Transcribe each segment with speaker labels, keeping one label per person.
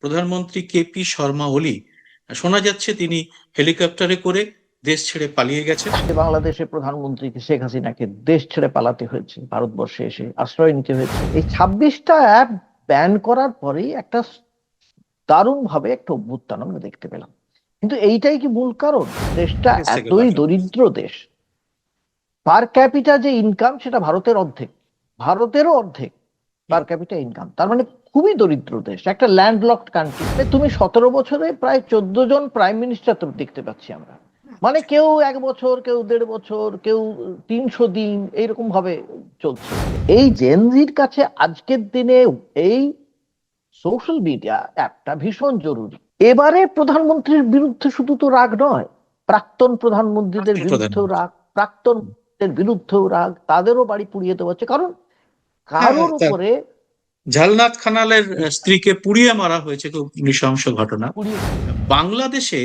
Speaker 1: প্রধানমন্ত্রী কেপি শর্মা ওলি শোনা যাচ্ছে তিনি হেলিকপ্টারে করে দেশ ছেড়ে পালিয়ে গেছেন।
Speaker 2: বাংলাদেশের প্রধানমন্ত্রীকে শেখ হাসিনাকে দেশ ছেড়ে পালাতে হয়েছে ভারতবর্ষে এসে আশ্রয় নিতে হয়েছে। এই ছাব্বিশটা অ্যাপ ব্যান করার পরেই একটা দারুণ ভাবে একটা অভ্যুত্থান আমরা দেখতে পেলাম। কিন্তু এইটাই কি মূল কারণ? দেশটা
Speaker 1: দেশ
Speaker 2: এতই দরিদ্র দেশ। পার ক্যাপিটা যে ইনকাম সেটা ভারতের অর্ধেক। ভারতেরও অর্ধেক। পার ক্যাপিটা ইনকাম তার মানে খুবই দরিদ্র দেশ একটা ল্যান্ডলকড কান্ট্রি তুমি সতেরো বছরে প্রায় চোদ্দ জন প্রাইম মিনিস্টার তো দেখতে পাচ্ছি আমরা। মানে কেউ এক বছর কেউ দেড় বছর কেউ তিনশো দিন এইরকম ভাবে চলছে। এই জেনজির কাছে আজকের দিনে এই সোশ্যাল মিডিয়া অ্যাপটা ভীষণ জরুরি। এবারে প্রধানমন্ত্রীর বিরুদ্ধে শুধু তো রাগ নয় প্রাক্তন প্রধানমন্ত্রীদের বিরুদ্ধেও রাগ প্রাক্তনদের বিরুদ্ধেও রাগ তাদেরও বাড়ি পুড়িয়ে দেওয়া হচ্ছে। কারণ কারোর
Speaker 1: হ্যাঁ,
Speaker 2: উপরে
Speaker 1: ঝালনাথ খানালের স্ত্রীকে পুড়িয়ে মারা হয়েছে খুব নৃশংস ঘটনা। বাংলাদেশে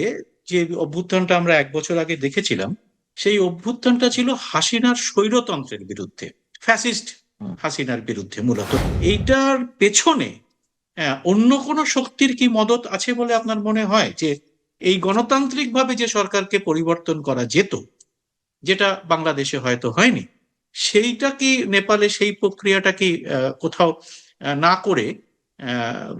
Speaker 1: যে অভ্যুত্থানটা আমরা এক বছর আগে দেখেছিলাম সেই অভ্যুত্থানটা ছিল হাসিনার স্বৈরতন্ত্রের বিরুদ্ধে ফ্যাসিস্ট হাসিনার বিরুদ্ধে মূলত। এইটার পেছনে অন্য কোনো শক্তির কি মদত আছে বলে আপনার মনে হয়? যে এই গণতান্ত্রিকভাবে যে সরকারকে পরিবর্তন করা যেত যেটা বাংলাদেশে হয়তো হয়নি সেইটা কি নেপালে সেই প্রক্রিয়াটা কি কোথাও না করে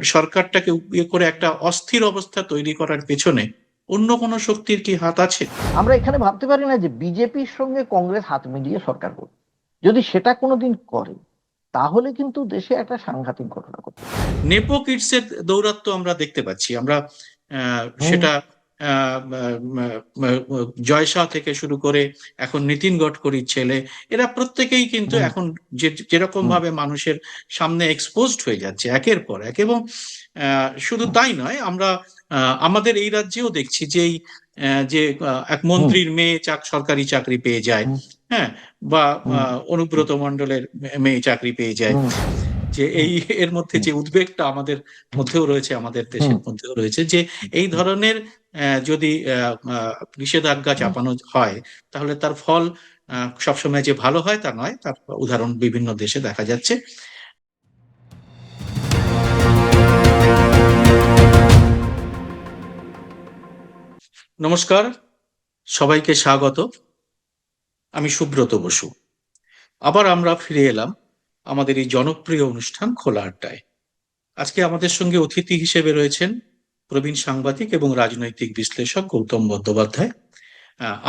Speaker 1: সরকারটাকে ইয়ে করে একটা অস্থির অবস্থা তৈরি করার পেছনে অন্য কোনো শক্তির কি হাত আছে?
Speaker 2: আমরা এখানে ভাবতে পারি না যে বিজেপির সঙ্গে কংগ্রেস হাত মিলিয়ে সরকার করবে। যদি সেটা কোনোদিন করে তাহলে কিন্তু দেশে একটা সাংঘাতিক ঘটনা ঘটবে।
Speaker 1: নেপো কিডসের দৌরাত্ম আমরা দেখতে পাচ্ছি। আমরা আহ, সেটা আহ, জয় শাহ থেকে শুরু করে এখন নীতিন গডকরির ছেলে এরা প্রত্যেকেই কিন্তু এখন যে যেরকম ভাবে মানুষের সামনে এক্সপোজড হয়ে যাচ্ছে একের পর এক এবং আহ, শুধু তাই নয় আমরা আমাদের এই রাজ্যেও দেখছি যে এই যে এক মন্ত্রীর মেয়ে চাক সরকারি চাকরি পেয়ে যায় হ্যাঁ বা অনুব্রত মন্ডলের মেয়ে চাকরি পেয়ে যায়। যে এই এর মধ্যে যে উদ্বেগটা আমাদের মধ্যেও রয়েছে আমাদের দেশের মধ্যেও রয়েছে যে এই ধরনের যদি নিষেধাজ্ঞা চাপানো হয় তাহলে তার ফল সবসময় যে ভালো হয় তা নয় তার উদাহরণ বিভিন্ন দেশে দেখা যাচ্ছে। নমস্কার সবাইকে স্বাগত। আমি সুব্রত বসু। আবার আমরা ফিরে এলাম আমাদের এই জনপ্রিয় অনুষ্ঠান খোলা আড্ডায়। আজকে আমাদের সঙ্গে অতিথি হিসেবে রয়েছেন প্রবীণ সাংবাদিক এবং রাজনৈতিক বিশ্লেষক গৌতম বন্দ্যোপাধ্যায়।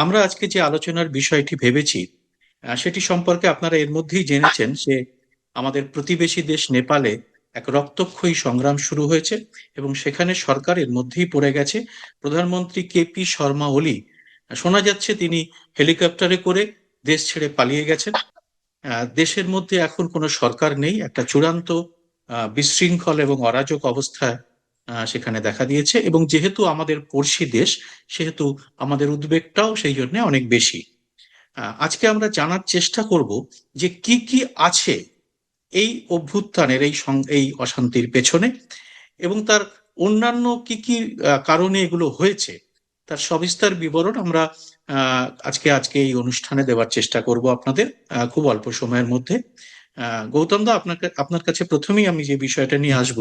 Speaker 1: আমরা আজকে যে আলোচনার বিষয়টি ভেবেছি সেটি সম্পর্কে আপনারা এর মধ্যেই জেনেছেন যে আমাদের প্রতিবেশী দেশ নেপালে এক রক্তক্ষয়ী সংগ্রাম শুরু হয়েছে এবং সেখানে সরকার এর মধ্যেই পড়ে গেছে। প্রধানমন্ত্রী কেপি শর্মা ওলি, শোনা যাচ্ছে তিনি হেলিকপ্টারে করে দেশ ছেড়ে পালিয়ে গেছেন। দেশের মধ্যে এখন কোনো সরকার নেই, একটা চূড়ান্ত বিশৃঙ্খল এবং অরাজক অবস্থা সেখানে দেখা দিয়েছে এবং যেহেতু আমাদের পড়শি দেশ, সেহেতু আমাদের উদ্বেগটাও সেই জন্য অনেক বেশি। আজকে আমরা জানার চেষ্টা করব যে কি কি আছে এই অভ্যুত্থানের, এই এই অশান্তির পেছনে এবং তার অন্যান্য কি কি কারণে এগুলো হয়েছে, তার সবিস্তার বিবরণ আমরা আজকে আজকে এই অনুষ্ঠানে দেওয়ার চেষ্টা করব আপনাদের আহ, খুব অল্প সময়ের মধ্যে। আহ, গৌতম দা আপনাকে আপনার কাছে প্রথমেই আমি যে বিষয়টা নিয়ে আসব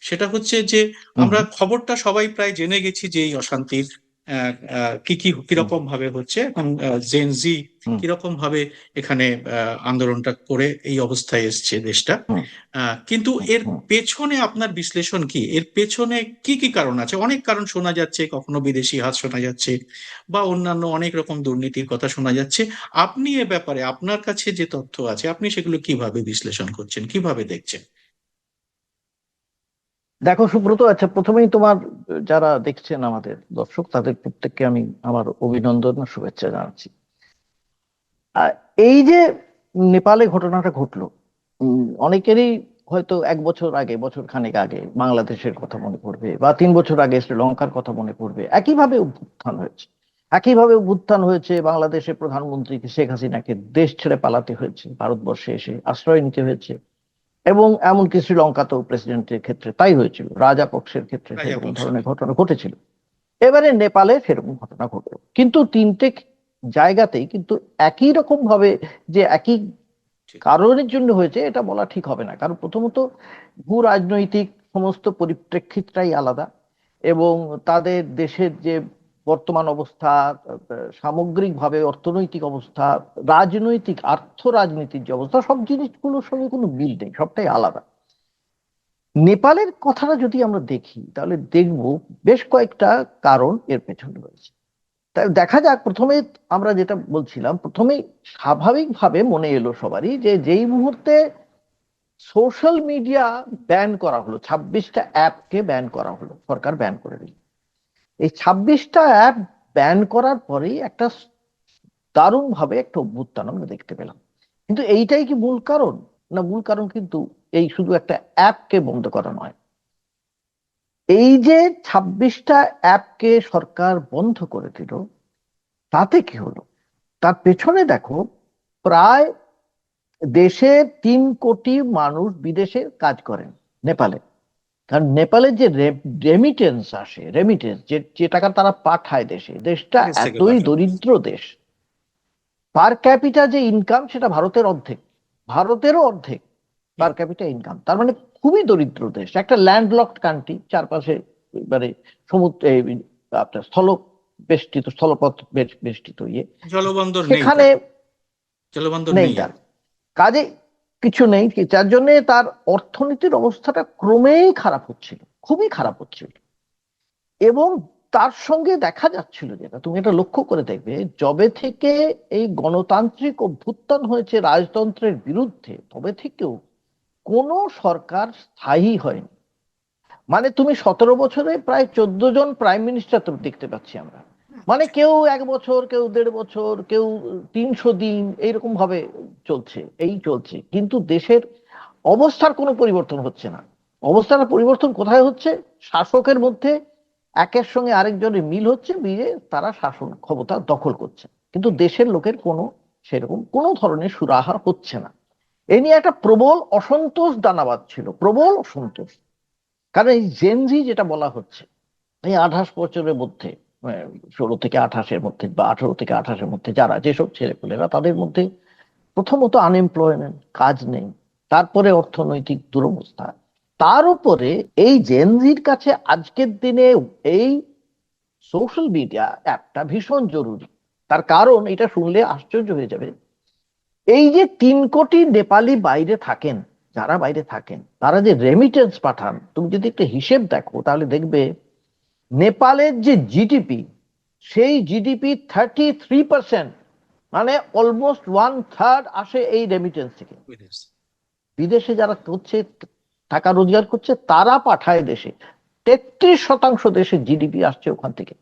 Speaker 1: সেটা হচ্ছে যে আমরা খবরটা সবাই প্রায় জেনে গেছি যে এই অশান্তির কি কি কীরকম ভাবে হচ্ছে? এবং জেন জি
Speaker 2: হুম।
Speaker 1: কীরকম ভাবে এখানে আন্দোলনটা করে এই অবস্থায় এসছে দেশটা? কিন্তু এর পেছনে আপনার বিশ্লেষণ কি? এর পেছনে কি কি কারণ আছে? অনেক কারণ শোনা যাচ্ছে কখনো বিদেশি হাত শোনা যাচ্ছে বা অন্যান্য অনেক রকম দুর্নীতির কথা শোনা যাচ্ছে। আপনি এ ব্যাপারে আপনার কাছে যে তথ্য আছে আপনি সেগুলো কীভাবে বিশ্লেষণ করছেন? কীভাবে দেখছেন?
Speaker 2: দেখো, সুব্রত আচ্ছা প্রথমেই তোমার, যারা দেখছেন আমাদের দর্শক, তাদের প্রত্যেককে আমি আমার অভিনন্দন ও শুভেচ্ছা জানাচ্ছি। এই যে নেপালে ঘটনাটা ঘটলো অনেকেরই হয়তো এক বছর আগে, বছর খানেক আগে বাংলাদেশের কথা মনে পড়বে বা তিন বছর আগে শ্রীলঙ্কার কথা মনে পড়বে। একইভাবে অভ্যুত্থান হয়েছে। একইভাবে অভ্যুত্থান হয়েছে, বাংলাদেশের প্রধানমন্ত্রীকে শেখ হাসিনাকে দেশ ছেড়ে পালাতে হয়েছে, ভারতবর্ষে এসে আশ্রয় নিতে হয়েছে। এবং এমনকি শ্রীলঙ্কাতেও প্রেসিডেন্টের ক্ষেত্রে তাই হয়েছিল রাজাপক্ষের ক্ষেত্রে সেরকম ধরনের ঘটনা ঘটেছিল। এবারে নেপালে সেরকম ঘটনা ঘটলো। কিন্তু তিনটে জায়গাতেই কিন্তু একই রকম ভাবে যে একই কারণের জন্য হয়েছে এটা বলা ঠিক হবে না। কারণ প্রথমত ভূ রাজনৈতিক সমস্ত পরিপ্রেক্ষিতটাই আলাদা এবং তাদের দেশের যে বর্তমান অবস্থা, সামগ্রিকভাবে অর্থনৈতিক অবস্থা, রাজনৈতিক, আর্থ রাজনীতির যে অবস্থা, সব জিনিসগুলোর সঙ্গে কোনো মিল নেই, সবটাই আলাদা। নেপালের কথাটা যদি আমরা দেখি, তাহলে দেখব বেশ কয়েকটা কারণ এর পেছনে রয়েছে। তাই দেখা যাক, প্রথমে আমরা যেটা বলছিলাম প্রথমে স্বাভাবিকভাবে মনে এলো সবারই যে যেই মুহূর্তে সোশ্যাল মিডিয়া ব্যান করা হলো, ছাব্বিশটা অ্যাপকে ব্যান করা হলো, সরকার ব্যান করে দিল। এই ছাব্বিশটা অ্যাপ ব্যান করার পরেই একটা দারুণ ভাবে একটা অভ্যুত্থান আমরা দেখতে পেলাম। কিন্তু এইটাই কি মূল কারণ? না, মূল কারণ কিন্তু এই শুধু একটা অ্যাপকে বন্ধ করা নয়। এই যে ছাব্বিশটা অ্যাপকে সরকার বন্ধ করে দিল, তাতে কি হলো? তার পেছনে দেখো, প্রায় দেশে তিন কোটি মানুষ বিদেশে কাজ করেন, নেপালে। কারণ নেপালের যে রেমিটেন্স আসে রেমিটেন্স যে যে টাকা তারা পাঠায় দেশে দেশটা এতই দরিদ্র দেশ। পার ক্যাপিটা যে ইনকাম সেটা ভারতের অর্ধেক ভারতেরও অর্ধেক পার ক্যাপিটা ইনকাম তার মানে খুবই দরিদ্র দেশ। একটা ল্যান্ডলকড কান্ট্রি চারপাশে মানে সমুদ্র আপনার স্থল বেষ্টিত স্থলপথ বেষ্টিত ইয়ে। সেখানে
Speaker 1: জলবন্দর
Speaker 2: নেই কাজে কিছু নেই যার জন্য তার অর্থনীতির অবস্থাটা ক্রমেই খারাপ হচ্ছিল, খুবই খারাপ হচ্ছিল। এবং তার সঙ্গে দেখা যাচ্ছিল যেটা, তুমি এটা লক্ষ্য করে দেখবে, যবে থেকে এই গণতান্ত্রিক অভ্যুত্থান হয়েছে রাজতন্ত্রের বিরুদ্ধে, তবে থেকেও কোনো সরকার স্থায়ী হয়নি। মানে তুমি সতেরো বছরে প্রায় চোদ্দ জন প্রাইম মিনিস্টার তো দেখতে পাচ্ছি আমরা। মানে কেউ এক বছর, কেউ দেড় বছর, কেউ তিনশো দিন, এইরকম ভাবে চলছে, এই চলছে। কিন্তু দেশের অবস্থার কোনো পরিবর্তন হচ্ছে না। অবস্থার পরিবর্তন কোথায় হচ্ছে? শাসকের মধ্যে একের সঙ্গে আরেকজনের মিল হচ্ছে, মিলে তারা শাসন ক্ষমতা দখল করছে। কিন্তু দেশের লোকের কোনো সেরকম কোনো ধরনের সুরাহা হচ্ছে না। এ নিয়ে একটা প্রবল অসন্তোষ দানাবাদ ছিল, প্রবল অসন্তোষ। কারণ এই জেনজি যেটা বলা হচ্ছে, এই আঠাশ বছরের মধ্যে ষোলো থেকে আঠাশের মধ্যে বা আঠারো থেকে আঠাশের মধ্যে যারা, যেসব ছেলেপুলেরা, তাদের মধ্যে প্রথমত আনএমপ্লয়মেন্ট কাজ নেই, তারপরে অর্থনৈতিক দুরবস্থা। তার উপরে এই জেনজির কাছে আজকের দিনে এই সোশ্যাল মিডিয়া অ্যাপটা ভীষণ জরুরি। তার কারণ এটা শুনলে আশ্চর্য হয়ে যাবে। এই যে তিন কোটি নেপালি বাইরে থাকেন, যারা বাইরে থাকেন, তারা যে রেমিটেন্স পাঠান, তুমি যদি একটা হিসেব দেখো, তাহলে দেখবে নেপালের যে জিডিপি সেই জিডিপি থার্টি থ্রি পার্সেন্ট মানে অলমোস্ট ওয়ান থার্ড আসে এই রেমিটেন্স থেকে।
Speaker 1: বিদেশে
Speaker 2: যারা করছে টাকা রোজগার করছে তারা পাঠায় দেশে। তেত্রিশ শতাংশ দেশে জিডিপি আসছে ওখান থেকে।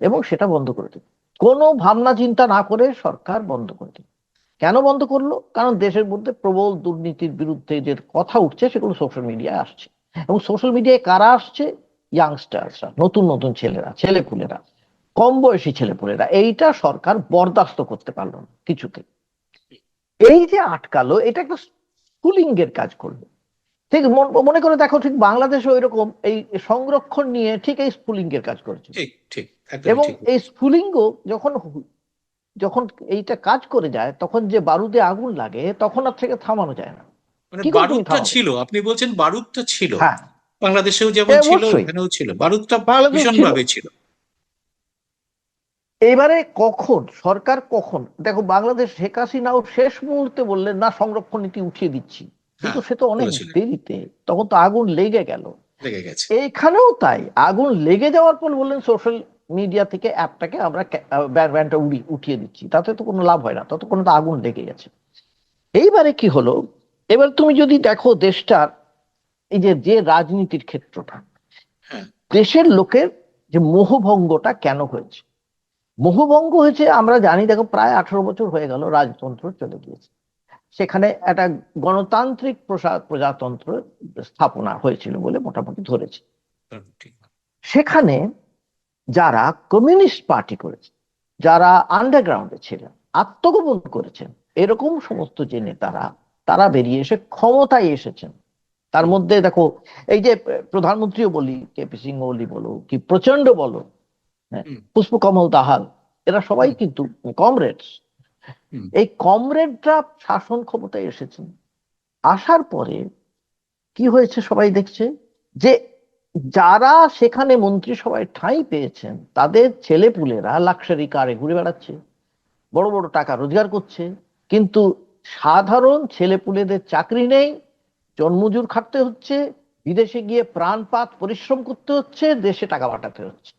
Speaker 2: এবং সেটা বন্ধ করে দিল। কোনো ভাবনা চিন্তা না করে সরকার বন্ধ করে দিল। কেন বন্ধ করল? কারণ দেশের মধ্যে প্রবল দুর্নীতির বিরুদ্ধে যে কথা উঠছে সেগুলো সোশ্যাল মিডিয়ায় আসছে। এবং সোশ্যাল মিডিয়ায় কারা আসছে? ইয়াংস্টার্সরা নতুন নতুন ছেলেরা ছেলেপুলেরা কম বয়সী ছেলেপুলেরা এইটা সরকার বরদাস্ত করতে পারল না কিছুতে। এই যে আটকালো এটা একটা স্কুলিং এর কাজ করল। ঠিক মনে করে দেখো ঠিক বাংলাদেশে ওই রকম এই সংরক্ষণ নিয়ে ঠিক এই স্কুলিং এর কাজ করেছে। এবং এই স্ফুলিঙ্গ যখন যখন এইটা কাজ করে যায় তখন যে বারুদে আগুন লাগে তখন আর থেকে থামানো যায় না।
Speaker 1: মানে বারুদটা ছিল আপনি বলছেন বারুদটা ছিল।
Speaker 2: হ্যাঁ।
Speaker 1: বাংলাদেশেও যেমন ছিল। এখানেও ছিল। বারুদটা
Speaker 2: বাংলাদেশ
Speaker 1: ভীষণ
Speaker 2: ছিল।
Speaker 1: ভাবে ছিল।
Speaker 2: এবারে কখন সরকার কখন? দেখো বাংলাদেশ শেখ হাসিনাও শেষ মুহূর্তে বললেন না সংরক্ষণ নীতি উঠিয়ে দিচ্ছি। কিন্তু
Speaker 1: হ্যাঁ,
Speaker 2: সে তো অনেক দেরিতে তখন তো আগুন লেগে গেল। এইখানেও তাই আগুন লেগে যাওয়ার পর বললেন সোশ্যাল মিডিয়া থেকে অ্যাপটাকে আমরা ব্যানটা উড়ি উঠিয়ে দিচ্ছি। তাতে তো কোনো লাভ হয় না ততক্ষণ তো আগুন লেগে গেছে। এইবারে কি হলো? এবার তুমি যদি দেখো দেশটার এই যে যে রাজনীতির ক্ষেত্রটা।
Speaker 1: হ্যাঁ।
Speaker 2: দেশের লোকের যে মোহভঙ্গটা কেন হয়েছে? মোহভঙ্গ হয়েছে আমরা জানি দেখো প্রায় আঠারো বছর হয়ে গেল রাজতন্ত্র চলে গিয়েছে। সেখানে একটা গণতান্ত্রিক প্রজাতন্ত্র স্থাপনা হয়েছিল বলে মোটামুটি ধরেছে। সেখানে যারা কমিউনিস্ট পার্টি করেছে যারা আন্ডারগ্রাউন্ডে ছিলেন আত্মগোপন করেছেন এরকম সমস্ত যে নেতারা তারা বেরিয়ে এসে ক্ষমতায় এসেছেন। তার মধ্যে দেখো এই যে প্রধানমন্ত্রীও বলি কেপি সিং ওলি বলো কি প্রচণ্ড বলো হ্যাঁ,
Speaker 1: হুম।
Speaker 2: পুষ্পকমল দাহাল এরা সবাই কিন্তু কমরেডস। এই কমরেডরা শাসন ক্ষমতায় এসেছেন আসার পরে কি হয়েছে সবাই দেখছে যে যারা সেখানে মন্ত্রিসভায় ঠাঁই পেয়েছেন তাদের ছেলেপুলেরা লাক্সারি কারে ঘুরে বেড়াচ্ছে বড় বড় টাকা রোজগার করছে কিন্তু সাধারণ ছেলেপুলেদের চাকরি নেই জন্মজুর খাটতে হচ্ছে, বিদেশে গিয়ে প্রাণপাত, পরিশ্রম করতে হচ্ছে, দেশে টাকা পাঠাতে হচ্ছে।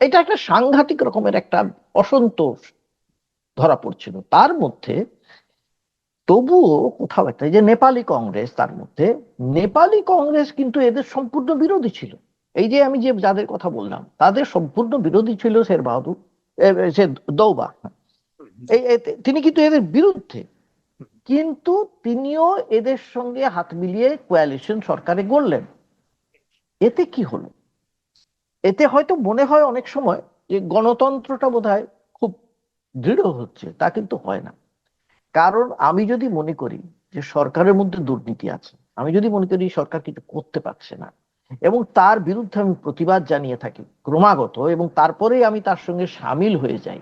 Speaker 2: এটা একটা সাংঘাতিক রকমের একটা অসন্তোষ ধরা পড়ছিল। তার মধ্যে তবুও কোথাও একটা যে নেপালি কংগ্রেস, তার মধ্যে নেপালি কংগ্রেস কিন্তু এদের সম্পূর্ণ বিরোধী ছিল। এই যে আমি যে যাদের কথা বললাম, তাদের সম্পূর্ণ বিরোধী ছিল শের বাহাদুর সে দৌবা। এই তিনি কিন্তু এদের বিরুদ্ধে কিন্তু তিনিও এদের সঙ্গে হাত মিলিয়ে কোয়ালিশন সরকারে গড়লেন। এতে কি হলো? এতে হয়তো মনে হয় অনেক সময় যে গণতন্ত্রটা বোধহয় খুব দৃঢ় হচ্ছে, তা কিন্তু হয় না। কারণ আমি যদি মনে করি যে সরকারের মধ্যে দুর্নীতি আছে, আমি যদি মনে করি সরকার কিছু করতে পারছে না, এবং তার বিরুদ্ধে আমি প্রতিবাদ জানিয়ে থাকি ক্রমাগত এবং তারপরেই আমি তার সঙ্গে সামিল হয়ে যাই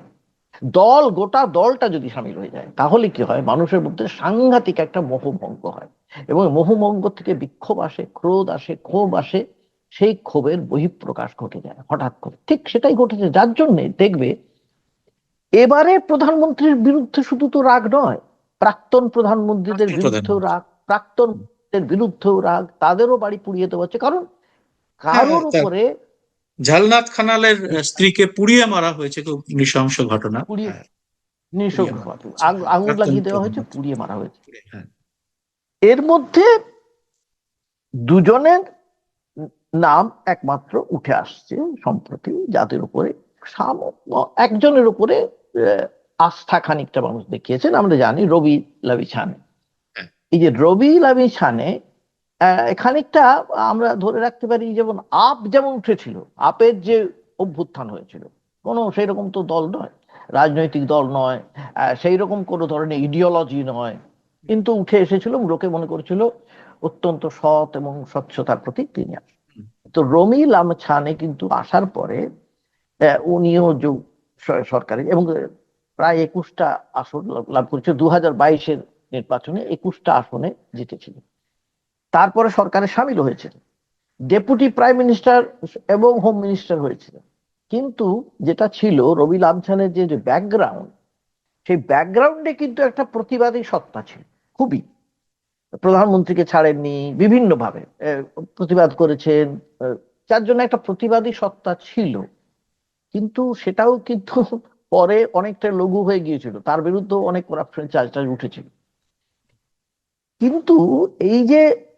Speaker 2: দল গোটা দলটা যদি সামিল হয়ে যায় তাহলে কি হয়? মানুষের মধ্যে সাংঘাতিক একটা মোহভঙ্গ হয়। এবং মোহভঙ্গ থেকে বিক্ষোভ আসে ক্রোধ আসে ক্ষোভ আসে সেই ক্ষোভের বহিঃপ্রকাশ ঘটে যায় হঠাৎ করে। ঠিক সেটাই ঘটেছে। যার জন্যে দেখবে এবারে প্রধানমন্ত্রীর বিরুদ্ধে শুধু তো রাগ নয় প্রাক্তন প্রধানমন্ত্রীদের বিরুদ্ধেও রাগ প্রাক্তন বিরুদ্ধেও রাগ তাদেরও বাড়ি পুড়িয়ে দেওয়া হচ্ছে। কারণ কারোর
Speaker 1: হ্যাঁ,
Speaker 2: উপরে
Speaker 1: ঝালনাথ খানালের স্ত্রীকে পুড়িয়ে মারা হয়েছে খুব নৃশংস ঘটনা।
Speaker 2: পুড়িয়ে
Speaker 1: হ্যাঁ,
Speaker 2: আগুন লাগিয়ে দেওয়া হয়েছে? পুড়িয়ে মারা হয়েছে।
Speaker 1: হ্যাঁ,
Speaker 2: এর মধ্যে দুজনের নাম একমাত্র উঠে আসছে সম্প্রতি যাদের উপরে সাম- একজনের উপরে আহ, আস্থা খানিকটা মানুষ দেখিয়েছেন। আমরা জানি রবি লাভি ছানে।
Speaker 1: হ্যাঁ।
Speaker 2: এই যে রবি লাভি ছানে আহ, খানিকটা আমরা ধরে রাখতে পারি যেমন আপ যেমন উঠেছিল, আপের যে অভ্যুত্থান হয়েছিল, কোনো সেই রকম তো দল নয়, রাজনৈতিক দল নয় সেই রকম কোনো ধরনের ইডিওলজি নয়, কিন্তু উঠে এসেছিল, লোকে মনে করেছিল অত্যন্ত সৎ এবং স্বচ্ছতার প্রতি তিনি। তো রমি লামছানে কিন্তু আসার পরে উনিও যে স- সরকারি এবং প্রায় একুশটা আসন লাভ- লাভ করেছে দু হাজার বাইশের নির্বাচনে একুশটা আসনে জিতেছিলেন তারপরে সরকারে সামিল হয়েছিলেন ডেপুটি প্রাইম মিনিস্টার এবং হোম মিনিস্টার হয়েছিলেন। কিন্তু যেটা ছিল রবি লামছানের যে ব্যাকগ্রাউন্ড সেই ব্যাকগ্রাউন্ডে কিন্তু একটা প্রতিবাদী সত্তা ছিল, খুবই। প্রধানমন্ত্রীকে ছাড়েননি বিভিন্ন ভাবে প্রতিবাদ করেছেন যার জন্য একটা প্রতিবাদী সত্তা ছিল। কিন্তু সেটাও কিন্তু পরে অনেকটা লঘু হয়ে গিয়েছিল। তার বিরুদ্ধে অনেক করাপশন চার্জ টার্জ উঠেছিল। কিন্তু এই যে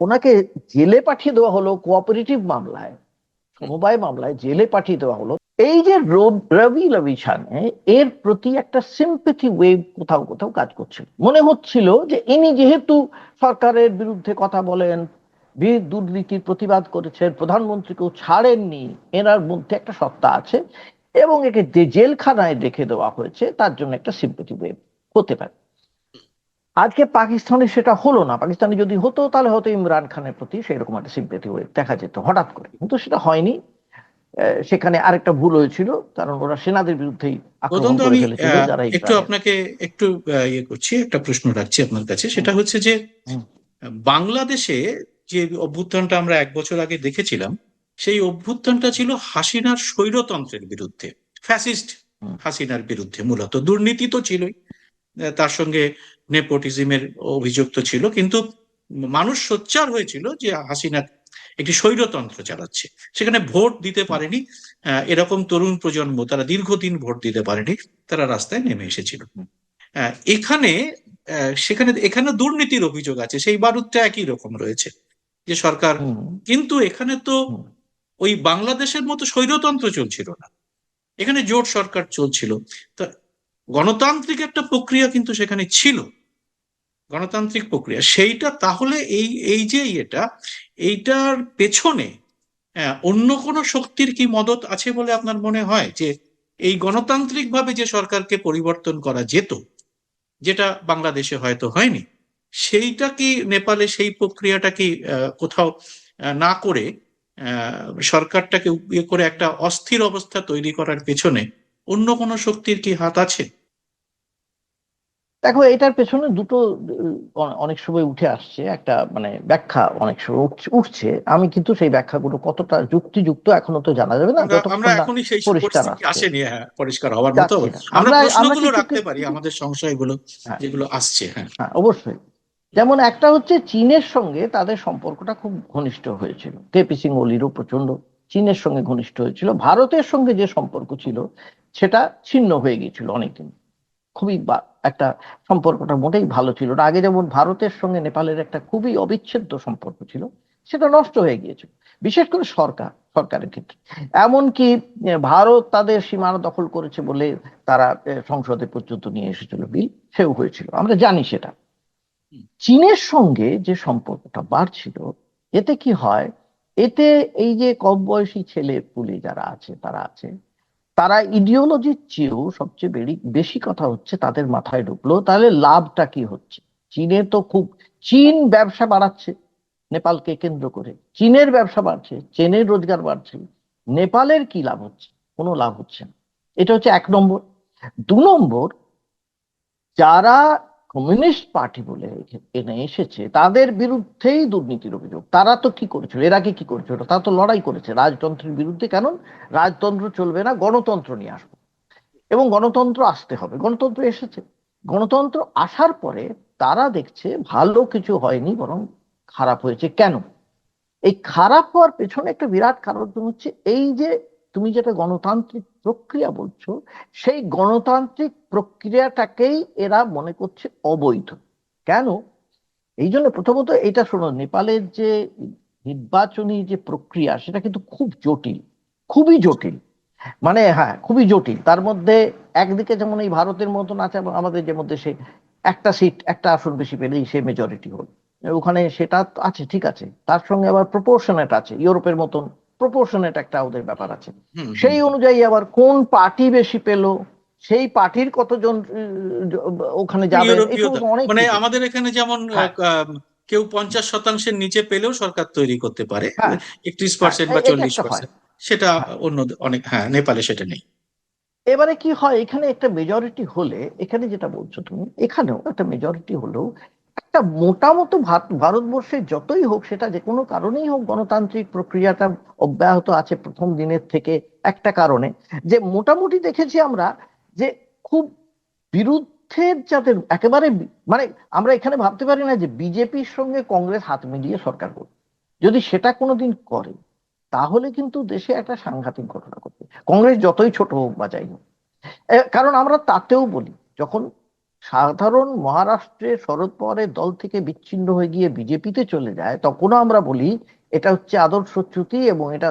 Speaker 2: ওনাকে জেলে পাঠিয়ে দেওয়া হলো কোঅপারেটিভ মামলায়, সমবায় মামলায় জেলে পাঠিয়ে দেওয়া হলো। এই যে রব- লবিছানে এর প্রতি একটা সিম্পেথি ওয়েভ কোথাও কোথাও কাজ করছিল। মনে হচ্ছিল যে ইনি যেহেতু সরকারের বিরুদ্ধে কথা বলেন দুর্নীতির প্রতিবাদ করেছেন, প্রধানমন্ত্রীকেও ছাড়েননি, এনার মধ্যে একটা সত্তা আছে এবং একে যে জেলখানায় রেখে দেওয়া হয়েছে, তার জন্য একটা সিম্পেথি ওয়েভ হতে পারে। আজকে পাকিস্তানে সেটা হলো না। পাকিস্তানে যদি হতো তাহলে হয়তো ইমরান খানের প্রতি সেরকম একটা সিম্পেথি ওয়েভ দেখা যেত হঠাৎ করে। কিন্তু সেটা হয়নি। সেখানে আরেকটা ভুল হয়েছিল কারণ ওরা সেনাদের বিরুদ্ধেই
Speaker 1: একটু আপনাকে একটু ইয়ে করছি একটা প্রশ্ন রাখছি আপনার কাছে। সেটা হচ্ছে যে বাংলাদেশে যে অভ্যুত্থানটা আমরা এক বছর আগে দেখেছিলাম সেই অভ্যুত্থানটা ছিল হাসিনার স্বৈরতন্ত্রের বিরুদ্ধে ফ্যাসিস্ট হাসিনার বিরুদ্ধে মূলত। দুর্নীতি তো ছিলই তার সঙ্গে নেপোটিজমের অভিযোগ তো ছিল কিন্তু মানুষ সোচ্চার হয়েছিল যে হাসিনা একটি স্বৈরতন্ত্র চালাচ্ছে। সেখানে ভোট দিতে পারেনি এরকম তরুণ প্রজন্ম তারা দীর্ঘদিন ভোট দিতে পারেনি তারা রাস্তায় নেমে এসেছিল। এখানে সেখানে এখানে দুর্নীতির অভিযোগ আছে সেই বারুদটা একই রকম রয়েছে যে সরকার কিন্তু এখানে তো ওই বাংলাদেশের মতো স্বৈরতন্ত্র চলছিল না। এখানে জোট সরকার চলছিল। তা গণতান্ত্রিক একটা প্রক্রিয়া কিন্তু সেখানে ছিল। গণতান্ত্রিক প্রক্রিয়া সেইটা তাহলে এই এই যে এটা এইটার পেছনে আহ, অন্য কোনো শক্তির কি মদত আছে বলে আপনার মনে হয়? যে এই গণতান্ত্রিক ভাবে যে সরকারকে পরিবর্তন করা যেত যেটা বাংলাদেশে হয়তো হয়নি সেইটা কি নেপালে সেই প্রক্রিয়াটা কি কোথাও না করে সরকারটাকে ইয়ে করে একটা অস্থির অবস্থা তৈরি করার পেছনে অন্য কোনো শক্তির কি হাত আছে?
Speaker 2: দেখো এটার পেছনে দুটো অনেক সময় উঠে আসছে একটা মানে ব্যাখ্যা অনেক সময় উঠছে- উঠছে। আমি কিন্তু সেই ব্যাখ্যাগুলো কতটা যুক্তিযুক্ত এখনও তো জানা যাবে না
Speaker 1: আমরা এখনই সেই
Speaker 2: পরিষ্কার
Speaker 1: আসেনি হ্যাঁ পরিষ্কার হওয়ার মতো আমরা
Speaker 2: আমরা- আমরা
Speaker 1: প্রশ্নগুলো রাখতে পারি আমাদের সংশয়গুলো। যেগুলো আসছে
Speaker 2: অবশ্যই। যেমন একটা হচ্ছে চীনের সঙ্গে তাদের সম্পর্কটা খুব ঘনিষ্ঠ হয়েছিল। কেপি সিং ওলিরও প্রচণ্ড চীনের সঙ্গে ঘনিষ্ঠ হয়েছিল। ভারতের সঙ্গে যে সম্পর্ক ছিল সেটা ছিন্ন হয়ে গিয়েছিল অনেকদিন। খুবই একটা সম্পর্কটা মোটেই ভালো ছিল না। আগে যেমন ভারতের সঙ্গে নেপালের একটা খুবই অবিচ্ছেদ্য সম্পর্ক ছিল সেটা নষ্ট হয়ে গিয়েছিল বিশেষ করে সরকার সরকারের ক্ষেত্রে। এমনকি ভারত তাদের সীমানা দখল করেছে বলে তারা সংসদে পর্যন্ত নিয়ে এসেছিল বিল সেও হয়েছিল আমরা জানি সেটা। চীনের সঙ্গে যে সম্পর্কটা বাড়ছিল এতে কি হয় এতে এই যে কম বয়সী ছেলে পুলে যারা আছে তারা আছে তারা ইডিওলজির চেয়েও সবচেয়ে বেশি কথা হচ্ছে তাদের মাথায় ঢুকলো, তাহলে লাভটা কি হচ্ছে? চীনে তো খুব, চীন ব্যবসা বাড়াচ্ছে, নেপালকে কেন্দ্র করে। চীনের ব্যবসা বাড়ছে, চীনের রোজগার বাড়ছে, নেপালের কি লাভ হচ্ছে? কোনো লাভ হচ্ছে না। এটা হচ্ছে এক নম্বর। দু নম্বর, যারা কমিউনিস্ট পার্টি বলে এনে এসেছে, তাদের বিরুদ্ধেই দুর্নীতির অভিযোগ। তারা তো কি করেছিল? এর আগে কি করেছিল? তারা তো লড়াই করেছে রাজতন্ত্রের বিরুদ্ধে। কেন? রাজতন্ত্র চলবে না, গণতন্ত্র নিয়ে আসব। এবং গণতন্ত্র আসতে হবে। গণতন্ত্র এসেছে। গণতন্ত্র আসার পরে তারা দেখছে ভালো কিছু হয়নি, বরং খারাপ হয়েছে। কেন? এই খারাপ হওয়ার পেছনে একটা বিরাট কারণ হচ্ছে এই যে তুমি যেটা গণতান্ত্রিক প্রক্রিয়া বলছো, সেই গণতান্ত্রিক প্রক্রিয়াটাকেই এরা মনে করছে অবৈধ। কেন? এই জন্য প্রথমত এটা শোনো, নেপালের যে নির্বাচনী যে প্রক্রিয়া, সেটা কিন্তু খুব জটিল, খুবই জটিল। মানে হ্যাঁ খুবই জটিল। তার মধ্যে একদিকে যেমন এই ভারতের মতন আছে আমাদের যে মধ্যে সে একটা সিট, একটা আসন বেশি পেলেই সে মেজরিটি হল। ওখানে সেটা আছে, ঠিক আছে। তার সঙ্গে আবার প্রপোর্শনেট আছে, ইউরোপের মতন প্রপোর্শনেট একটা ওদের ব্যাপার আছে। সেই অনুযায়ী আবার কোন পার্টি বেশি পেল সেই পার্টির কতজন ওখানে যাবে
Speaker 1: মানে আমাদের এখানে যেমন
Speaker 2: হ্যাঁ।
Speaker 1: কেউ পঞ্চাশ শতাংশের নিচে পেলেও সরকার তৈরি করতে পারে
Speaker 2: হ্যাঁ।
Speaker 1: একত্রিশ পার্সেন্ট বা চল্লিশ পার্সেন্ট সেটা অন্য অনেক হ্যাঁ নেপালে সেটা নেই
Speaker 2: এবারে কি হয় এখানে একটা মেজরিটি হলে এখানে যেটা বলছো তুমি এখানেও একটা মেজরিটি হলেও একটা মোটামতো ভারত- ভারতবর্ষে যতই হোক সেটা যে কোনো কারণেই হোক গণতান্ত্রিক প্রক্রিয়াটা অব্যাহত আছে প্রথম দিনের থেকে একটা কারণে। যে মোটামুটি দেখেছি আমরা যে খুব বিরুদ্ধের যাদের একেবারে মানে আমরা এখানে ভাবতে পারি না যে বিজেপির সঙ্গে কংগ্রেস হাত মিলিয়ে সরকার করবে। যদি সেটা কোনোদিন করে, তাহলে কিন্তু দেশে একটা সাংঘাতিক ঘটনা ঘটবে। কংগ্রেস যতই ছোট হোক বা যাই হোক। কারণ আমরা তাতেও বলি, যখন সাধারণ মহারাষ্ট্রে শরদ পাওয়ারের দল থেকে বিচ্ছিন্ন হয়ে গিয়ে বিজেপিতে চলে যায়, তখনও আমরা বলি এটা হচ্ছে আদর্শচ্যুতি এবং এটা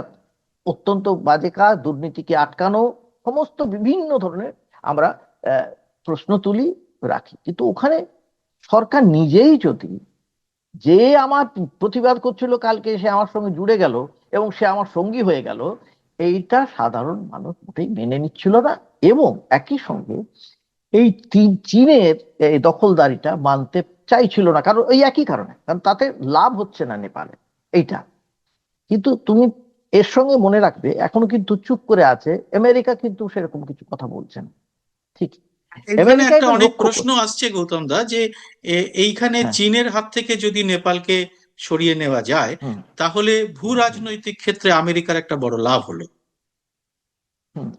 Speaker 2: অত্যন্ত বাজে কাজ, দুর্নীতিকে আটকানো, সমস্ত বিভিন্ন ধরনের আমরা প্রশ্ন তুলি, রাখি। কিন্তু ওখানে সরকার নিজেই যদি যে আমার প্রতিবাদ করছিল কালকে, সে আমার সঙ্গে জুড়ে গেল এবং সে আমার সঙ্গী হয়ে গেল, এইটা সাধারণ মানুষ মোটেই মেনে নিচ্ছিল না এবং একই সঙ্গে এই চীনের এই দখলদারিটা মানতে চাইছিল না কারণ ওই একই কারণে কারণ তাতে লাভ হচ্ছে না নেপালে এইটা। কিন্তু তুমি এর সঙ্গে মনে রাখবে এখনও কিন্তু চুপ করে আছে আমেরিকা কিন্তু সেরকম কিছু কথা বলছে না ঠিক।
Speaker 1: একটা অনেক প্রশ্ন আসছে গৌতম দা যে এইখানে
Speaker 2: হ্যাঁ।
Speaker 1: চীনের হাত থেকে যদি নেপালকে সরিয়ে নেওয়া যায় তাহলে ভূ রাজনৈতিক ক্ষেত্রে আমেরিকার একটা বড় লাভ হলো।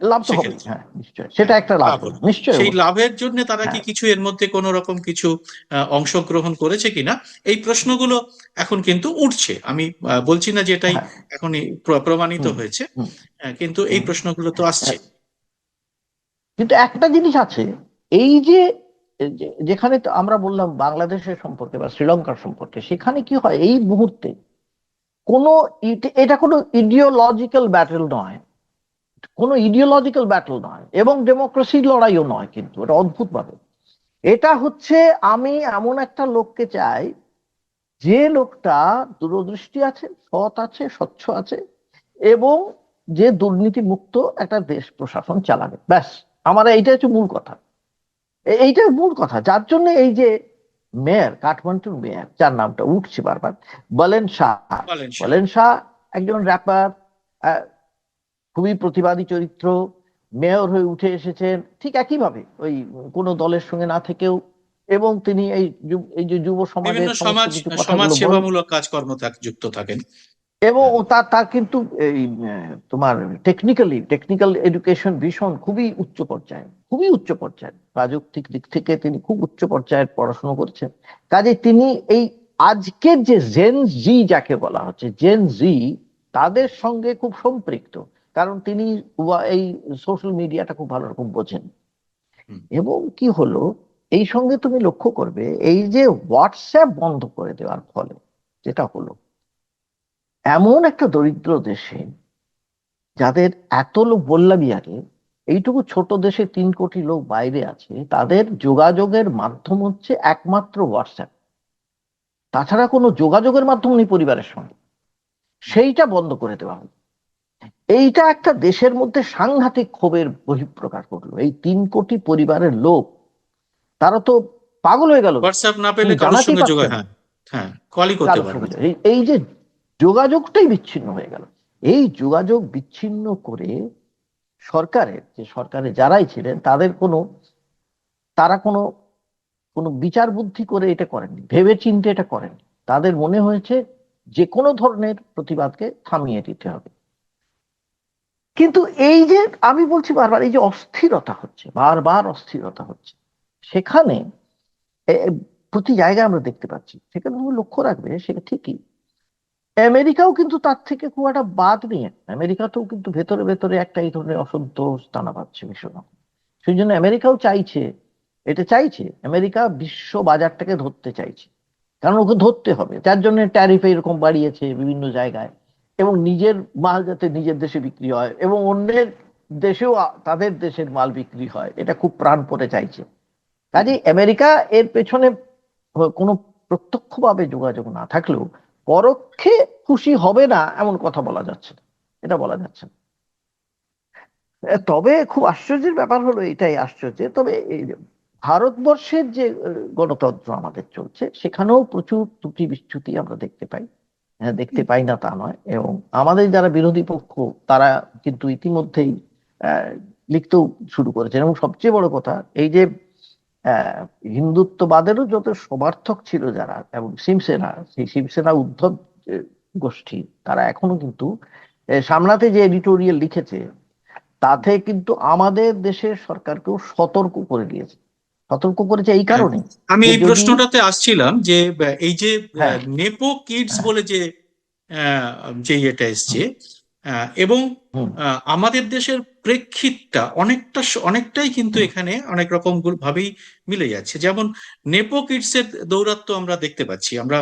Speaker 2: লাভ তো হবে। হ্যাঁ নিশ্চয় সেটা একটা লাভ। নিশ্চয়ই
Speaker 1: সেই লাভের জন্য তারা কি
Speaker 2: হ্যাঁ।
Speaker 1: কিছু এর মধ্যে কোন রকম কিছু অংশগ্রহণ করেছে কিনা এই প্রশ্নগুলো এখন কিন্তু উঠছে আমি বলছি না যে এটাই
Speaker 2: হ্যাঁ।
Speaker 1: এখনই প্রমাণিত হয়েছে। কিন্তু এই প্রশ্নগুলো তো আসছে
Speaker 2: কিন্তু একটা জিনিস আছে এই যে যেখানে আমরা বললাম বাংলাদেশের সম্পর্কে বা শ্রীলঙ্কার সম্পর্কে সেখানে কি হয় এই মুহূর্তে কোনো এটা কোনো ইডিওলজিক্যাল ব্যাটেল নয় কোনো ইডিওলজিক্যাল ব্যাটল নয় এবং ডেমোক্রেসির লড়াইও নয় কিন্তু এটা অদ্ভুত ভাবে এটা হচ্ছে আমি এমন একটা লোককে চাই যে লোকটা দূরদৃষ্টি আছে সৎ আছে স্বচ্ছ আছে এবং যে দুর্নীতি মুক্ত একটা দেশ প্রশাসন চালাবে। ব্যাস আমার এইটা হচ্ছে মূল কথা। এ- এইটাই মূল কথা। যার জন্য এই যে মেয়র কাঠমান্ডুর মেয়র যার নামটা উঠছে বারবার বলেন শাহ।
Speaker 1: বলেন
Speaker 2: বলেন শাহ একজন র্যাপার খুবই প্রতিবাদী চরিত্র মেয়র হয়ে উঠে এসেছেন ঠিক একইভাবে ওই কোনো দলের সঙ্গে না থেকেও এবং তিনি এই এই যে যুব সমাজের
Speaker 1: সমাজ
Speaker 2: কিছু
Speaker 1: সমাজ সেবামূলক কাজকর্ম যুক্ত থাকেন।
Speaker 2: এবং তার তার কিন্তু এই তোমার টেকনিক্যালি টেকনিক্যাল এডুকেশন ভীষণ খুবই উচ্চ পর্যায়ে খুবই উচ্চ পর্যায়ে। প্রযুক্তিক দিক থেকে তিনি খুব উচ্চ পর্যায়ের পড়াশোনা করেছেন। কাজে তিনি এই আজকের যে জেন জি যাকে বলা হচ্ছে জেন জি তাদের সঙ্গে খুব সম্পৃক্ত। কারণ তিনি এই সোশ্যাল মিডিয়াটা খুব ভালো রকম বোঝেন। এবং কি হলো এই সঙ্গে তুমি লক্ষ্য করবে এই যে হোয়াটসঅ্যাপ বন্ধ করে দেওয়ার ফলে যেটা হলো এমন একটা দরিদ্র দেশে যাদের এত লোক বললামই আগে এইটুকু ছোট দেশে তিন কোটি লোক বাইরে আছে তাদের যোগাযোগের মাধ্যম হচ্ছে একমাত্র হোয়াটসঅ্যাপ তাছাড়া কোনো যোগাযোগের মাধ্যম নেই পরিবারের সঙ্গে। সেইটা বন্ধ করে দেওয়া হলো। এইটা একটা দেশের মধ্যে সাংঘাতিক ক্ষোভের বহিঃপ্রকাশ ঘটলো। এই তিন কোটি পরিবারের লোক তারা তো পাগল হয়ে গেল।
Speaker 1: হোয়াটসঅ্যাপ না পেলে কারোর সঙ্গে যোগাযোগ হ্যাঁ হ্যাঁ কলই করতে পারবে
Speaker 2: এই- যে যোগাযোগটাই বিচ্ছিন্ন হয়ে গেল। এই যোগাযোগ বিচ্ছিন্ন করে সরকারের যে সরকারে যারাই ছিলেন তাদের কোনো তারা কোনো কোনো বিচার বুদ্ধি করে এটা করেননি। ভেবে চিন্তে এটা করেননি। তাদের মনে হয়েছে যে কোনো ধরনের প্রতিবাদকে থামিয়ে দিতে হবে। কিন্তু এই যে আমি বলছি বারবার, এই যে অস্থিরতা হচ্ছে, বারবার অস্থিরতা হচ্ছে, সেখানে প্রতি জায়গায় আমরা দেখতে পাচ্ছি, সেখানে তুমি লক্ষ্য রাখবে, সেটা ঠিকই। আমেরিকাও কিন্তু তার থেকে খুব একটা বাদ নেই। আমেরিকাতেও কিন্তু ভেতরে ভেতরে একটা এই ধরনের অসন্তোষ দানা পাচ্ছে ভীষণ। সেই জন্য আমেরিকাও চাইছে, এটা চাইছে, আমেরিকা বিশ্ব বাজারটাকে ধরতে চাইছে। কারণ ওকে ধরতে হবে। যার জন্য ট্যারিফ এরকম বাড়িয়েছে বিভিন্ন জায়গায়। এবং নিজের মাল যাতে নিজের দেশে বিক্রি হয় এবং অন্যের দেশেও তাদের দেশের মাল বিক্রি হয়, এটা খুব প্রাণপণে চাইছে। কাজে আমেরিকা এর পেছনে কোনো প্রত্যক্ষভাবে যোগাযোগ না থাকলেও পরোক্ষে খুশি হবে না এমন কথা বলা যাচ্ছে না, এটা বলা যাচ্ছে না। তবে খুব আশ্চর্যের ব্যাপার হলো, এটাই আশ্চর্য, তবে ভারতবর্ষের যে গণতন্ত্র আমাদের চলছে, সেখানেও প্রচুর ত্রুটি বিচ্যুতি আমরা দেখতে পাই। দেখতে পাই না তা নয়। এবং আমাদের যারা বিরোধী পক্ষ তারা কিন্তু ইতিমধ্যেই লিখতেও শুরু করেছেন। এবং সবচেয়ে বড় কথা এই যে হিন্দুত্ববাদেরও যত সমার্থক ছিল যারা এবং শিবসেনা সেই শিবসেনা উদ্ধব গোষ্ঠী তারা এখনও কিন্তু সামনাতে যে এডিটোরিয়াল লিখেছে তাতে কিন্তু আমাদের দেশের সরকারকেও সতর্ক করে দিয়েছে। সতর্ক করেছে এই কারণে।
Speaker 1: আমি এই প্রশ্নটাতে আসছিলাম যে এই যে
Speaker 2: হ্যাঁ।
Speaker 1: নেপো কিডস বলে যে যে এটা এসছে এবং আমাদের দেশের প্রেক্ষিতটা অনেকটা অনেকটাই কিন্তু এখানে অনেক রকম ভাবেই মিলে যাচ্ছে। যেমন নেপো কিডস এর দৌরাত্ম্য আমরা দেখতে পাচ্ছি। আমরা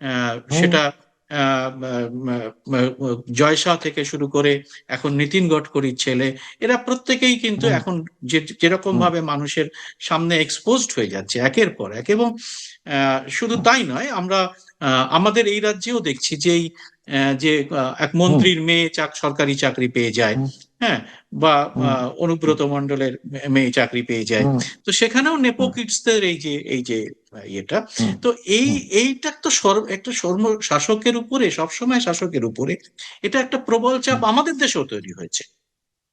Speaker 1: আহ, সেটা আহ, উম, উম, জয় শাহ থেকে শুরু করে এখন নীতিন গডকরির ছেলে এরা প্রত্যেকেই কিন্তু এখন যে যেরকম ভাবে মানুষের সামনে এক্সপোজড হয়ে যাচ্ছে একের পর এক এবং আহ, শুধু তাই নয় আমরা আহ, আমাদের এই রাজ্যেও দেখছি যে এই, আহ, যে এক মন্ত্রীর মেয়ে চাক সরকারি চাকরি পেয়ে যায়। হ্যাঁ বা অনুব্রত মণ্ডলের মে- মেয়ে চাকরি পেয়ে যায়। তো সেখানেও
Speaker 2: হুম।
Speaker 1: নেপোকিটসদের এই যে এই যে ইয়েটা। তো এই এইটা তো একটা সর্ব শাসকের উপরে সবসময় শাসকের উপরে এটা একটা প্রবল চাপ আমাদের দেশেও তৈরি হয়েছে।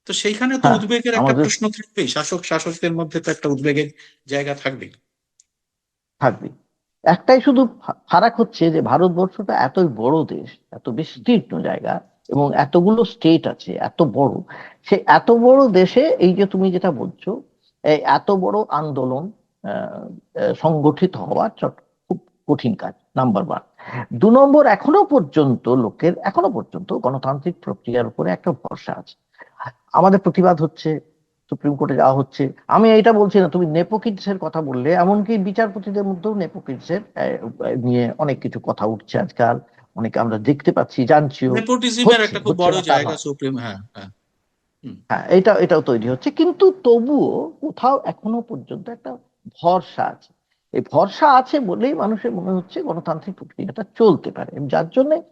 Speaker 1: তো সেইখানে তো
Speaker 2: হ্যাঁ,
Speaker 1: উদ্বেগের একটা প্রশ্ন থাকবেই। শাসক শাসকদের মধ্যে তো একটা উদ্বেগের জায়গা থাকবেই।
Speaker 2: থাকবে একটাই শুধু ফারাক হচ্ছে যে ভারতবর্ষটা এতই বড় দেশ এত বিস্তীর্ণ জায়গা এবং এতগুলো স্টেট আছে, এত বড় সে এত বড় দেশে এই যে তুমি যেটা বলছো, এই এত বড় আন্দোলন সংগঠিত হওয়া চট- খুব কঠিন কাজ নাম্বার ওয়ান দু নম্বর, এখনও পর্যন্ত লোকের, এখনও পর্যন্ত গণতান্ত্রিক প্রক্রিয়ার উপরে একটা ভরসা আছে। আমাদের প্রতিবাদ হচ্ছে, সুপ্রিম কোর্টে যাওয়া হচ্ছে। আমি এটা বলছি না, তুমি নেপোকিডস এর কথা বললে, এমনকি বিচারপতিদের মধ্যেও নেপোকিডস এর নিয়ে অনেক কিছু কথা উঠছে আজকাল। অনেক আমরা দেখতে পাচ্ছি জানছিও
Speaker 1: একটা খুব বড় জায়গা সুপ্রিম হ্যাঁ হ্যাঁ।
Speaker 2: হ্যাঁ এটা এটাও তৈরি হচ্ছে। কিন্তু তবুও কোথাও এখনও পর্যন্ত একটা ভরসা আছে। এই ভরসা আছে বলেই মানুষের মনে হচ্ছে গণতান্ত্রিক প্রক্রিয়াটা চলতে পারে। যার জন্য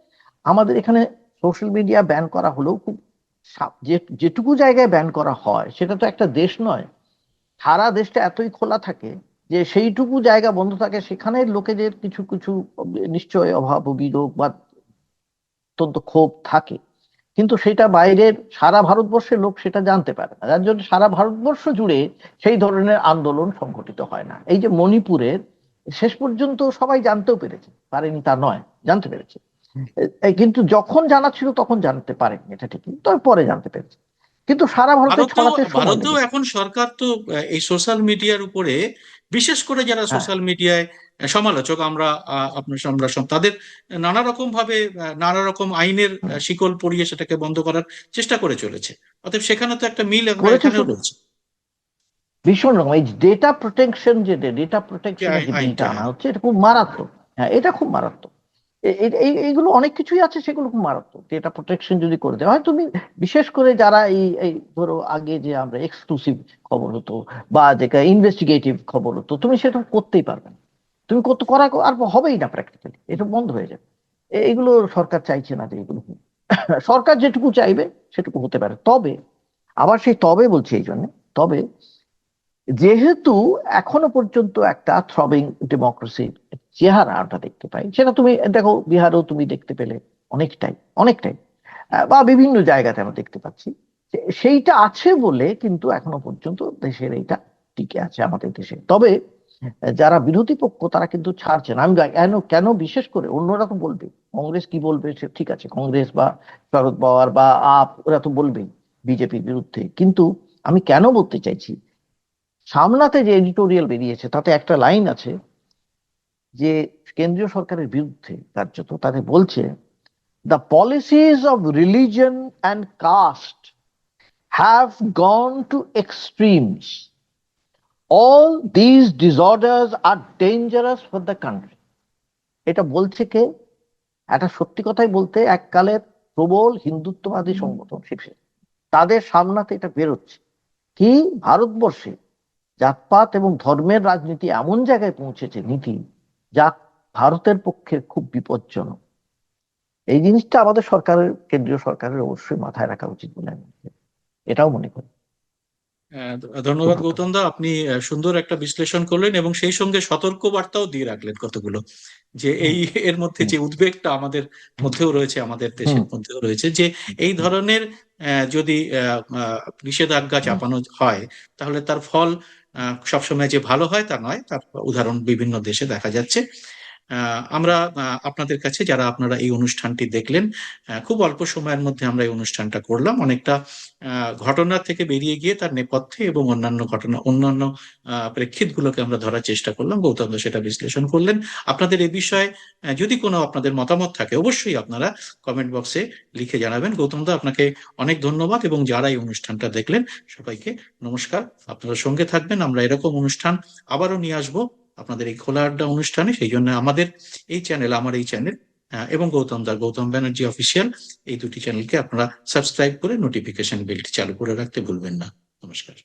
Speaker 2: আমাদের এখানে সোশ্যাল মিডিয়া ব্যান করা হলেও খুব যে- যেটুকু জায়গায় ব্যান করা হয় সেটা তো একটা দেশ নয়। সারা দেশটা এতই খোলা থাকে যে সেইটুকু জায়গা বন্ধ থাকে সেখানে লোকেদের কিছু কিছু নিশ্চয় অভাব অভিযোগ বা অত্যন্ত ক্ষোভ থাকে। কিন্তু সেটা বাইরের সারা ভারতবর্ষের লোক সেটা জানতে পারে না। যার জন্য সারা ভারতবর্ষ জুড়ে সেই ধরনের আন্দোলন সংঘটিত হয় না। এই যে মণিপুরের শেষ পর্যন্ত সবাই জানতেও পেরেছে। পারেনি তা নয় জানতে পেরেছে। কিন্তু যখন জানা ছিল তখন জানতে পারেনি এটা ঠিক তবে পরে জানতে পেরেছে। কিন্তু সারা ভারতে ছড়াতে
Speaker 1: ভারতেও এখন সরকার তো এই সোশ্যাল মিডিয়ার উপরে বিশেষ করে যারা। সোশ্যাল মিডিয়ায় সমালোচক আমরা আপনার আমরা সব তাদের নানা রকম ভাবে নানা রকম আইনের শিকল পরিয়ে সেটাকে বন্ধ করার চেষ্টা করে চলেছে। অতএব সেখানে তো একটা মিল এখানেও রয়েছে।
Speaker 2: ভীষণ রকম। এই ডেটা প্রোটেকশন যে ডেটা প্রোটেকশন যে বিলটা। আনা হচ্ছে এটা খুব মারাত্মক। হ্যাঁ এটা খুব মারাত্মক। এইগুলো অনেক কিছুই আছে সেগুলো খুব মারাত্মক ডেটা প্রোটেকশন যদি করে দেওয়া হয় তুমি বিশেষ করে যারা এই এই ধরো আগে যে আমরা এক্সক্লুসিভ খবর হতো বা যেটা ইনভেস্টিগেটিভ খবর হতো, তুমি সেটা করতেই পারবে না। তুমি করতে করা, আর হবেই না প্র্যাকটিক্যালি এটা বন্ধ হয়ে যাবে। এগুলো সরকার চাইছে না যে এগুলো সরকার যেটুকু চাইবে সেটুকু হতে পারে। তবে, আবার সেই তবে বলছি এই জন্য, তবে যেহেতু এখনও পর্যন্ত একটা থ্রবিং ডেমোক্রেসির চেহারা আমরা দেখতে পাই। সেটা তুমি, দেখো, বিহারেও তুমি দেখতে পেলে অনেকটাই অনেকটাই। বা বিভিন্ন জায়গাতে আমরা দেখতে পাচ্ছি সেইটা আছে বলে কিন্তু এখনও পর্যন্ত দেশের এইটা টিকে আছে আমাদের দেশে। তবে, যারা বিরোধী পক্ষ, তারা কিন্তু ছাড়ছে না। আমি কেন কেন বিশেষ করে অন্যরা তো বলবে, কংগ্রেস কি বলবে সে ঠিক আছে, কংগ্রেস বা শরদ পাওয়ার বা আপ, ওরা তো বলবেই বিজেপির বিরুদ্ধে। কিন্তু আমি কেন বলতে চাইছি, সামনাতে যে এডিটোরিয়াল বেরিয়েছে, তাতে একটা লাইন আছে যে কেন্দ্রীয় সরকারের বিরুদ্ধে কার্যত তাতে বলছে the policies of religion and caste have gone to extremes all this disorders are dangerous for the country এটা বলছে কে? একটা সত্যি কথাই বলতে এককালের প্রবল হিন্দুত্ববাদী সংগঠন শিবসেনা তাদের সামনাতে এটা বেরোচ্ছে কি? ভারতবর্ষে জাতপাত এবং ধর্মের রাজনীতি এমন জায়গায় পৌঁছেছে, নীতি যা ভারতের পক্ষে খুব বিপজ্জনক। এই জিনিসটা আমাদের সরকারের কেন্দ্রীয় সরকারের অবশ্যই মাথায় রাখা উচিত বলে আমি এটাও মনে করি।
Speaker 1: আহ, ধন্যবাদ গৌতম দা। আপনি সুন্দর একটা বিশ্লেষণ করলেন এবং সেই সঙ্গে সতর্ক বার্তাও দিয়ে রাখলেন কতগুলো। যে এই এর মধ্যে যে উদ্বেগটা আমাদের মধ্যেও রয়েছে আমাদের দেশের মধ্যেও রয়েছে যে এই ধরনের যদি নিষেধাজ্ঞা চাপানো হয় তাহলে তার ফল সবসময় যে ভালো হয় তা নয় তার উদাহরণ বিভিন্ন দেশে দেখা যাচ্ছে। আমরা আপনাদের কাছে যারা আপনারা এই অনুষ্ঠানটি দেখলেন খুব অল্প সময়ের মধ্যে আমরা এই অনুষ্ঠানটা করলাম। অনেকটা ঘটনা থেকে বেরিয়ে গিয়ে তার নেপথ্যে এবং অন্যান্য ঘটনা, অন্যান্য প্রেক্ষিতগুলোকে আমরা ধরার চেষ্টা করলাম। গৌতম সেটা বিশ্লেষণ করলেন। আপনাদের এ বিষয়ে যদি কোনো আপনাদের মতামত থাকে, অবশ্যই আপনারা কমেন্ট বক্সে লিখে জানাবেন। গৌতম দা, আপনাকে অনেক ধন্যবাদ এবং যারা এই অনুষ্ঠানটা দেখলেন, সবাইকে নমস্কার। আপনারা সঙ্গে থাকবেন। আমরা এরকম অনুষ্ঠান আবারও নিয়ে আসব। আপনাদের এই খোলা আড্ডা অনুষ্ঠানে, সেই জন্য আমাদের এই চ্যানেল আমার এই চ্যানেল এবং গৌতম দার গৌতম ব্যানার্জি অফিসিয়াল এই দুটি চ্যানেলকে আপনারা সাবস্ক্রাইব করে নোটিফিকেশন বেলটি চালু করে রাখতে ভুলবেন না। নমস্কার।